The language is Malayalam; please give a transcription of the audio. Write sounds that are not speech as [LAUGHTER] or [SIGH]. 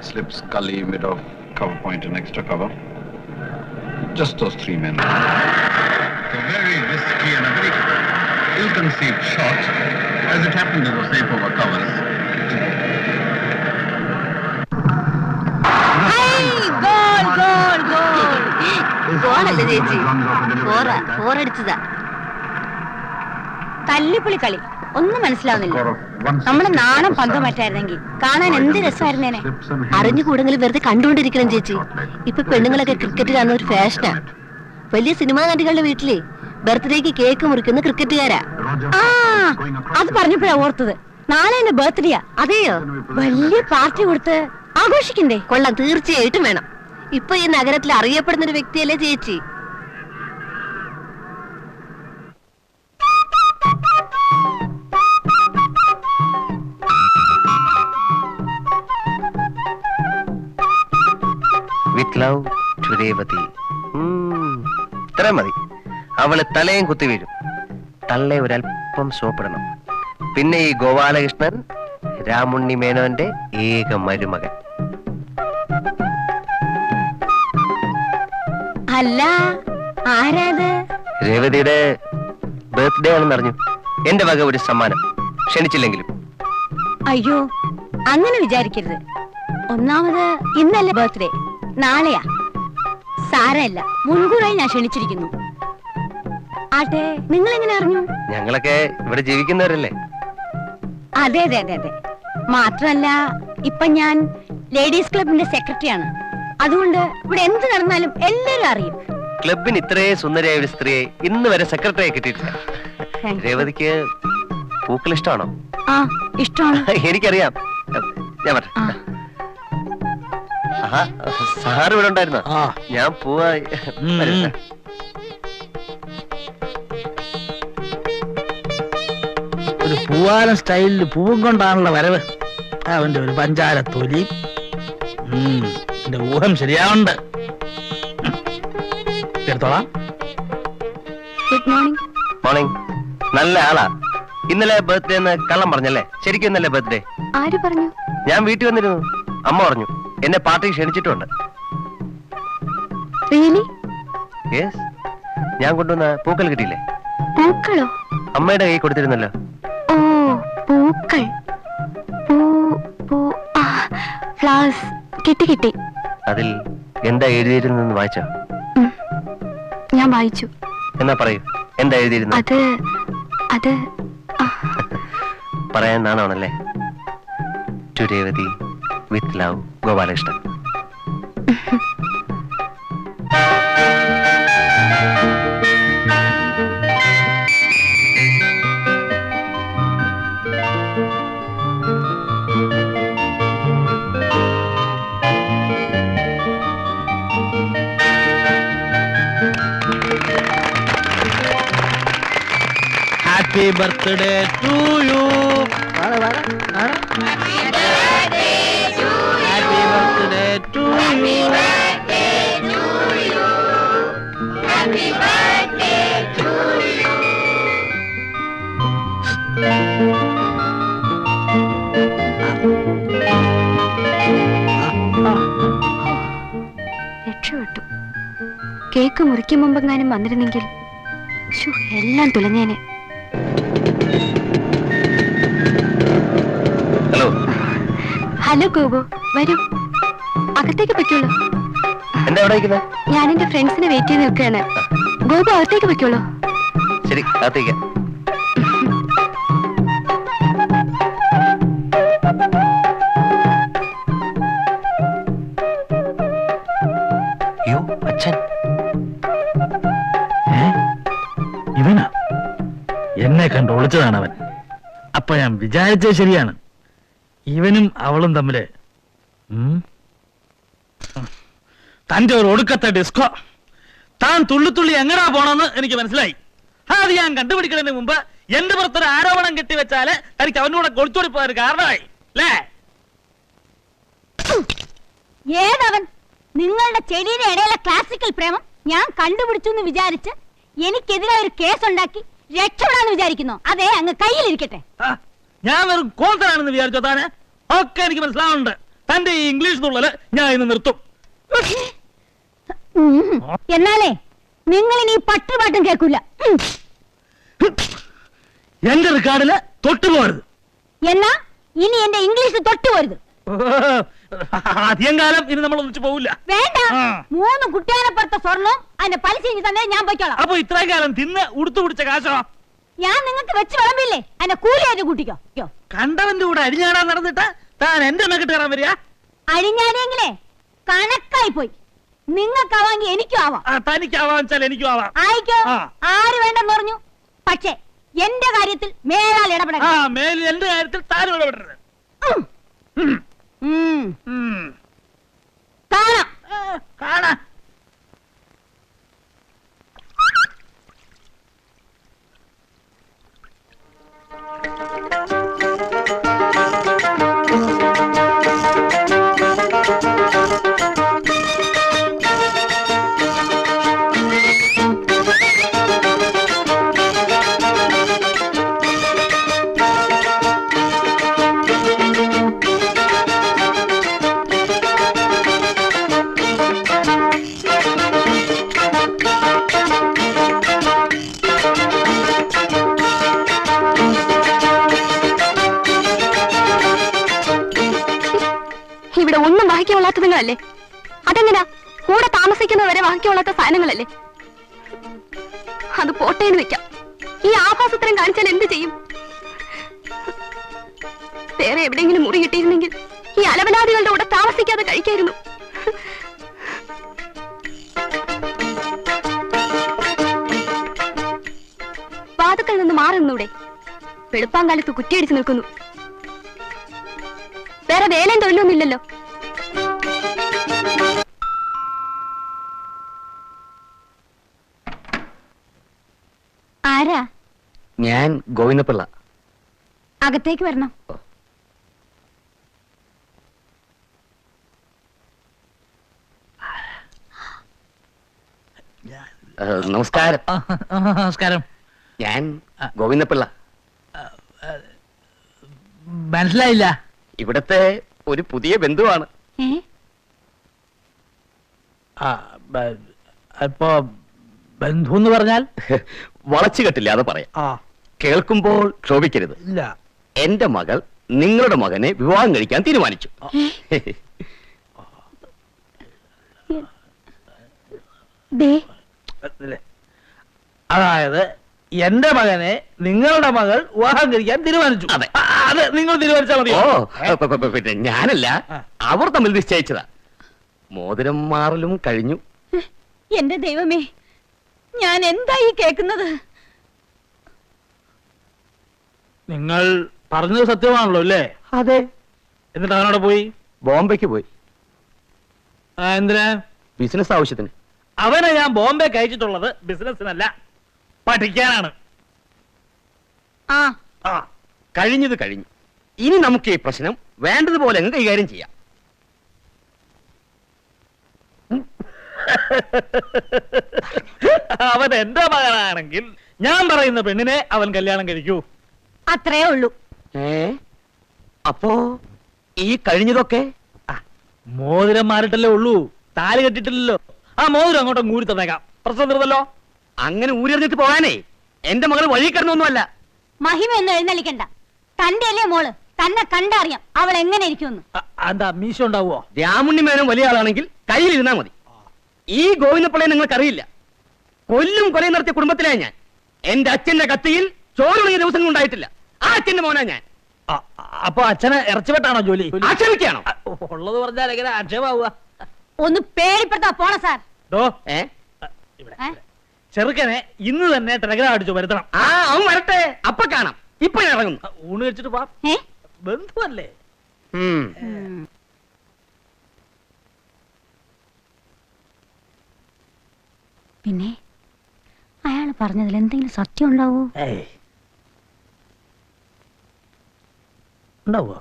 slip Scully mid off cover point and extra cover. Just those three men. A very risky and a very ill-conceived shot, as it happened to the safe over covers. Goal goal goal ഗോളല്ലേ ചേച്ചി ഫോറാ ഫോറടിച്ചതാ തല്ലിപ്പൊളി കളി. ഒന്നും മനസ്സിലാവുന്നില്ല. നമ്മുടെ നാണം പങ്കം പറ്റായിരുന്നെങ്കിൽ കാണാൻ എന്ത് രസമായിരുന്നേനെ അറിഞ്ഞുകൂടെങ്കിലും വെറുതെ കണ്ടുകൊണ്ടിരിക്കണം ചേച്ചി. ഇപ്പൊ പെണ്ണുങ്ങളൊക്കെ ക്രിക്കറ്റ് കാണുന്ന ഒരു ഫാഷനാ വലിയ സിനിമാ നടികളുടെ വീട്ടിലെ ബർത്ത്ഡേക്ക് കേക്ക് മുറിക്കുന്ന ക്രിക്കറ്റുകാരാ. ആ അത് പറഞ്ഞപ്പോഴാ ഓർത്തത്. നാളെ എന്റെ ബർത്ത്ഡേയാ. അതെയോ? വലിയ പാർട്ടി കൊടുത്ത് ആഘോഷിക്കണ്ടേ? കൊള്ളാം തീർച്ചയായിട്ടും വേണം. ഇപ്പൊ ഈ നഗരത്തിൽ അറിയപ്പെടുന്ന ഒരു വ്യക്തിയല്ലേ ചേച്ചി? ലവ് ടു രേവതി ഇത്രയും മതി അവൾ തലയും കുത്തി വീഴും. തള്ളെ ഒരല്പം സോപ്പിടണം. പിന്നെ ഈ ഗോപാലകൃഷ്ണൻ രാമുണ്ണി മേനോന്റെ ഏക മരുമകൻ. അല്ല ആരാത്? രേവതിയുടെ ബർത്ത്ഡേ ആണെന്ന് അറിഞ്ഞു. എന്റെ വക ഒരു സമ്മാനം. ക്ഷണിച്ചില്ലെങ്കിലും. അയ്യോ അങ്ങനെ വിചാരിക്കരുത്. ഒന്നാമത് ഇന്നല്ലേ ബർത്ത്ഡേ. നാളെയാ. സാരല്ല മുൻകൂറായി ഞാൻ ക്ഷണിച്ചിരിക്കുന്നു. ആട്ടെ നിങ്ങൾ എങ്ങനെ അറിഞ്ഞു? ഞങ്ങളൊക്കെ ഇവിടെ ജീവിക്കുന്നവരല്ലേ? അതെ അതെ അതെ അതെ. മാത്രമല്ല ഇപ്പൊ ഞാൻ ലേഡീസ് ക്ലബിന്റെ സെക്രട്ടറിയാണ്. അതുകൊണ്ട് ഇവിടെ എന്ത് നടന്നാലും എല്ലാരും അറിയും. ക്ലബിന് ഇത്രേ സുന്ദരിയായ ഒരു സ്ത്രീയെ ഇന്ന് വരെ സെക്രട്ടറിയായി കിട്ടിയിട്ടില്ല. രേവതിക്ക് പൂക്കൾ ഇഷ്ടമാണോ? ആ ഇഷ്ടമാണ്. എനിക്കറിയാം. ഞാൻ പറ സാറ് ഇവിടെ ഉണ്ടായിരുന്നോ. ആ. ഞാൻ പോവാ. ഉം. വരൂ. ഒരു പൂവാലം സ്റ്റൈലിൽ പൂവും കൊണ്ടാണല്ലോ വരവ്. അവന്റെ ഒരു പഞ്ചാര തൊലി. ഉം, എന്റെ ഊഹം ശരിയാവുണ്ട് ഉം. എടുത്തോളാം. ഗുഡ് മോർണിംഗ് മോർണിംഗ് നല്ല ആളാ. ഇന്നലെ ബർത്ത്ഡേ എന്ന് കള്ളം പറഞ്ഞല്ലേ? ശരിക്കും ഇന്നലെ ബർത്ത്ഡേ ആര് പറഞ്ഞു? ഞാൻ വീട്ടിൽ വന്നിരുന്നു. അമ്മ പറഞ്ഞു. എന്നെ പാർട്ടി ക്ഷണിച്ചിട്ടുണ്ട്. റിയലി? യെസ് ഞാൻ കൊണ്ടുവന്ന പൂക്കൾ കിട്ടിയില്ലേ? പൂക്കളോ? അമ്മയുടെ കൈ കൊടുത്തിരുന്നല്ലോ. ഓ പൂക്കൾ. പൂ പൂ ആ ഫ്ലവേഴ്സ്. കിട്ടി കിട്ടി. അതിൽ എന്താ എഴുതിയിരുന്നെന്ന് വായിച്ചോ? ഞാൻ വായിച്ചു. എന്നാ പറയൂ എന്താ എഴുതിയിരുന്നത്? അത് അത് പറയാൻ നാണാണല്ലേ to Revathi with love Gopalakrishnan happy birthday to cake മുറിക്കും മുമ്പെങ്ങാനും വന്നിരുന്നെങ്കിൽ എല്ലാം തുലഞ്ഞേനെ. ഹലോ. ഹലോ ഗോപു. വരൂ. അകത്തേക്ക് പറ്റുള്ളൂ ഞാൻ എന്റെ ഫ്രണ്ട്സിനെ വെയിറ്റ് ചെയ്ത് നിൽക്കുകയാണ്. ഗോപു അകത്തേക്ക് പറ്റുള്ളൂ ശരി അകത്തേക്ക്. ഇവനാ. എന്നെ കണ്ട് ഒളിച്ചതാണ് അവൻ അപ്പൊ ഞാൻ വിചാരിച്ചത് ശരിയാണ്. ഇവനും അവളും തമ്മിൽ? തന്റെ ഒരു ഒടുക്കത്തെ ഡിസ്കോ. താൻ തുള്ളിത്തുള്ളി എങ്ങടാ പോണെന്ന് എനിക്ക് മനസ്സിലായി. അത് ഞാൻ കണ്ടുപിടിക്കുന്നതിന് മുമ്പ് എന്റെ പുറത്തൊരു ആരോപണം കെട്ടിവെച്ചാൽ തനിക്ക് അവനോട് കൊളിച്ചോടി പോകാൻ കാരണമായി. അല്ലേ? ഏതവൻ? നിങ്ങളുടെ ചെടിയുടെ ഇടയിലെ ക്ലാസിക്കൽ പ്രേമം ഞാൻ കണ്ടുപിടിച്ചു എന്ന് വിചാരിച്ച് എനിക്കെതിരെ ഒരു കേസ് ഉണ്ടാക്കി രക്ഷപ്പെടാന്ന് വിചാരിക്കുന്നു. അതെ അങ്ങ് കയ്യിലിരിക്കട്ടെ. ഇരിക്കട്ടെ ഞാൻ വെറും കോന്തനാണെന്ന് വിചാരിച്ചോ താനെ? ഒക്കെ എനിക്ക് മനസ്സിലാവുന്നുണ്ട്. തന്റെ ഈ ഇംഗ്ലീഷ് തുള്ളൽ ഞാൻ ഇന്ന് നിർത്തും. എന്നാലേ നിങ്ങൾ ഇനി പട്ടുപാട്ടും കേൾക്കൂല. എന്റെ റെക്കാർഡിൽ തൊട്ടുപോരുത് എന്നാ ഇനി എന്റെ ഇംഗ്ലീഷ് തൊട്ടുപോരുത് അധികം കാലം ഇനി നമ്മൾ ഒന്നിച്ചു പോവില്ല. വേണ്ട. ആ. മൂന്ന് കുട്ടിയാനപ്പുറത്തെ സ്വർണം അതിന്റെ പലിശ ഇനി തന്നെ ഞാൻ പോയിക്കോളാം. അപ്പൊ ഇത്രയും കാലം തിന്ന് ഉടുത്തു പിടിച്ച കാശോ? ഞാൻ നിങ്ങൾക്ക് വെച്ച് വിളമ്പില്ലേ? അതിന്റെ കൂലിയായിട്ട് കൂട്ടിക്കോ. യ്യോ. കണ്ടവന്റെ കൂടെ അരിഞ്ഞാടാൻ നടന്നിട്ട് താൻ എന്റെ മെക്കിട്ട് കയറാൻ വരിക? അഴിഞ്ഞാടിയെങ്കിലേ കണക്കായി പോയി. നിങ്ങൾക്കാവാങ്കി എനിക്കും ആവാം. ആ, തനിക്കാവാൻ വെച്ചാൽ എനിക്കും ആവാം. ആയിക്കോ? ആ. ആര് വേണ്ടെന്ന് പറഞ്ഞു? പക്ഷേ എന്റെ കാര്യത്തിൽ മേലാൽ ആ ഇടപെടണം മേലിൽ എന്റെ കാര്യത്തിൽ താനും ഇടപെടരുത്. ഉം. ഉം. കാണാം. കാണാ. വഹിക്കൊള്ളാത്ത നിങ്ങളല്ലേ അതെങ്ങനാ? കൂടെ താമസിക്കുന്നവരെ വാങ്ങിക്കൊള്ളാത്ത സാധനങ്ങളല്ലേ? അത് പോട്ടേന്ന് വെക്കാം. ഈ ആഭാസത്രം കാണിച്ചാൽ എന്ത് ചെയ്യും? വേറെ എവിടെയെങ്കിലും മുറി കിട്ടിയിരുന്നെങ്കിൽ ഈ അലവലാദികളുടെ കൂടെ താമസിക്കാതെ കഴിക്കായിരുന്നു. വാതുക്കൾ നിന്ന് മാറി നിന്നൂടെ വെളുപ്പാങ്കാലത്ത് കുറ്റിയടിച്ചു നിൽക്കുന്നു. വേറെ വേലയും തൊഴിലൊന്നുമില്ലല്ലോ ഞാൻ ഗോവിന്ദപിള്ള. അകത്തേക്ക് വരണം. നമസ്കാരം. ആ, ആ, നമസ്കാരം. ഞാൻ ഗോവിന്ദപിള്ള. മനസ്സിലായില്ല. ഇവിടത്തെ ഒരു പുതിയ ബന്ധുവാണ്. ഏ? ആ, ബ- അപ്പോ ബന്ധു എന്ന് പറഞ്ഞാൽ? [LAUGHS] വളച്ചു കെട്ടില്ല അത് പറയാം. ആ. കേൾക്കുമ്പോൾ ക്ഷോഭിക്കരുത്. ഇല്ല. എന്റെ മകൾ നിങ്ങളുടെ മകനെ വിവാഹം കഴിക്കാൻ തീരുമാനിച്ചു. ദേ. ഇല്ലേ? അതായത് എന്റെ മകനെ നിങ്ങളുടെ മകൾ വിവാഹം കഴിക്കാൻ തീരുമാനിച്ചു. അതെ. ആ, അത് നിങ്ങൾ തീരുമാനിച്ചാൽ ഓ പ- പ- പ- പിന്നെ ഞാനല്ല. ആ. അവർ തമ്മിൽ നിശ്ചയിച്ചതാ. മോതിരം മാറലും കഴിഞ്ഞു. എന്റെ ദൈവമേ. ഞാൻ എന്താ ഈ കേക്കുന്നത് നിങ്ങൾ പറഞ്ഞത് സത്യമാണല്ലോ അല്ലേ? അതെ. എന്നിട്ട് അവനോട് പോയി? ബോംബെക്ക് പോയി. ആ, എന്തിനാ? ബിസിനസ് ആവശ്യത്തിന്. അവനെ ഞാൻ ബോംബെ കഴിച്ചിട്ടുള്ളത് ബിസിനസ്സിനല്ല പഠിക്കാനാണ്. ആ. ആ കഴിഞ്ഞത് കഴിഞ്ഞു. ഇനി നമുക്ക് ഈ പ്രശ്നം വേണ്ടതുപോലെ അങ്ങ് കൈകാര്യം ചെയ്യാം. [LAUGHS] അവൻ എന്റെ മകനാണെങ്കിൽ ഞാൻ പറയുന്ന പെണ്ണിനെ അവൻ കല്യാണം കഴിക്കൂ. അത്രേ ഉള്ളൂ. ഏ? അപ്പോ ഈ കഴിഞ്ഞതൊക്കെ? ആ, മോതിരം മാറിട്ടല്ലേ ഉള്ളൂ. താലി കെട്ടിട്ടില്ലല്ലോ. ആ മോതിരം അങ്ങോട്ട് ഊരി തന്നേക്കാം. പ്രശ്നം തീർന്നല്ലോ? അങ്ങനെ ഊരിഞ്ഞിട്ട് പോകാനേ. എന്റെ മകൾ വഴി കിടന്നൊന്നുമല്ല. മഹിമ ഒന്നും എഴുന്നള്ളിക്കണ്ട. തന്റെ അല്ലേ മോൾ? തന്നെ കണ്ടറിയാം അവൾ എങ്ങനെ ഇരിക്കുമെന്ന്. ആ, എന്താ മീശ ഉണ്ടാവോ രാമുണ്ണി മേനോൻ വലിയ ആളാണെങ്കിൽ കയ്യിലിരുന്നാ മതി. ഈ ഗോവിന്ദപ്പിള്ളയെ നിങ്ങൾക്കറിയില്ല. കൊല്ലും കൊലയും നടത്തിയ കുടുംബത്തിലാ ഞാൻ. എന്റെ അച്ഛന്റെ കത്തിയിൽ ചോറുണിയ ദിവസങ്ങൾ ഉണ്ടായിട്ടില്ല. ആ അച്ഛന്റെ മോനാ ഞാൻ. അപ്പൊ അച്ഛനെ ഇറച്ചിപ്പെട്ടാണോ ജോലി? ആക്ഷേപിക്കാണോ ഉള്ളത് പറഞ്ഞാൽ എങ്ങനെ ആക്ഷേപാവുക? ഒന്ന് പേടിപ്പെടുത്താ പോണ സാർ. ചെറുക്കനെ ഇന്ന് തന്നെ ടെലഗ്രാം അടിച്ചു വരുത്തണം. ആ അവൻ വരട്ടെ. അപ്പൊ കാണാം. ഇപ്പൊ ഞാൻ ഇറങ്ങുന്നു. ഊണ് വെച്ചിട്ട് പോവാം ബന്ധുവല്ലേ? പിന്നെ? അയാൾ പറഞ്ഞതിൽ എന്തെങ്കിലും സത്യം ഉണ്ടാവോ? ഉണ്ടാവോ?